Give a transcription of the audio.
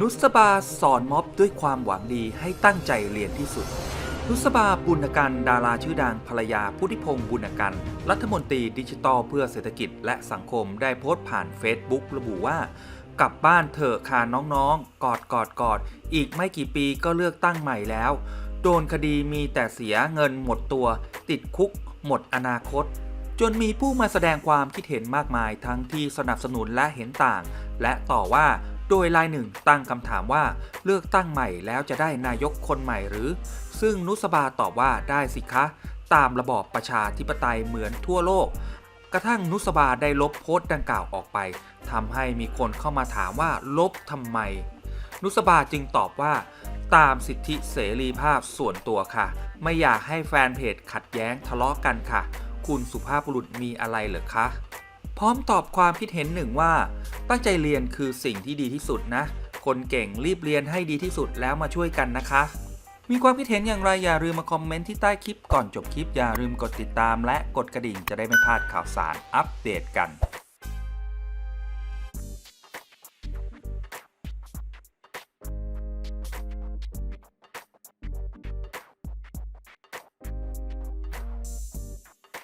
นุสบาสอนม็อบด้วยความหวังดีให้ตั้งใจเรียนที่สุด นุสบาบุญกันดาราชื่อดังภรรยาพุทธิพงศ์บุญกัน รัฐมนตรีดิจิทัลเพื่อเศรษฐกิจและสังคมได้โพสต์ผ่านเฟซบุ๊กระบุว่า กลับบ้านเถอะค่ะน้องๆ กอดกอดกอด อีกไม่กี่ปีก็เลือกตั้งใหม่แล้ว โดนคดีมีแต่เสียเงินหมดตัว ติดคุก หมดอนาคต จนมีผู้มาแสดงความคิดเห็นมากมายทั้งที่สนับสนุนและเห็นต่าง และต่อว่าโดยรายหนึ่งตั้งคำถามว่าเลือกตั้งใหม่แล้วจะได้นายกคนใหม่หรือ ซึ่งนุสบาตอบว่าได้สิคะ ตามระบอบประชาธิปไตยเหมือนทั่วโลก กระทั่งนุสบาได้ลบโพสต์ดังกล่าวออกไปทำให้มีคนเข้ามาถามว่าลบทำไม นุสบาจึงตอบว่า ตามสิทธิเสรีภาพส่วนตัวค่ะ ไม่อยากให้แฟนเพจขัดแย้งทะเลาะกันค่ะ คุณสุภาพบุรุษมีอะไรเหรอคะ พร้อมตอบความคิดเห็นหนึ่งว่า ตั้งใจเรียนคือสิ่งที่ดีที่สุดนะ คนเก่งรีบเรียนให้ดีที่สุดแล้วมาช่วยกันนะคะ มีความคิดเห็นอย่างไรอย่าลืมมาคอมเมนต์ที่ใต้คลิปก่อนจบคลิปอย่าลืมกดติดตาม และกดกระดิ่งจะได้ไม่พลาดข่าวสารอัปเดตกัน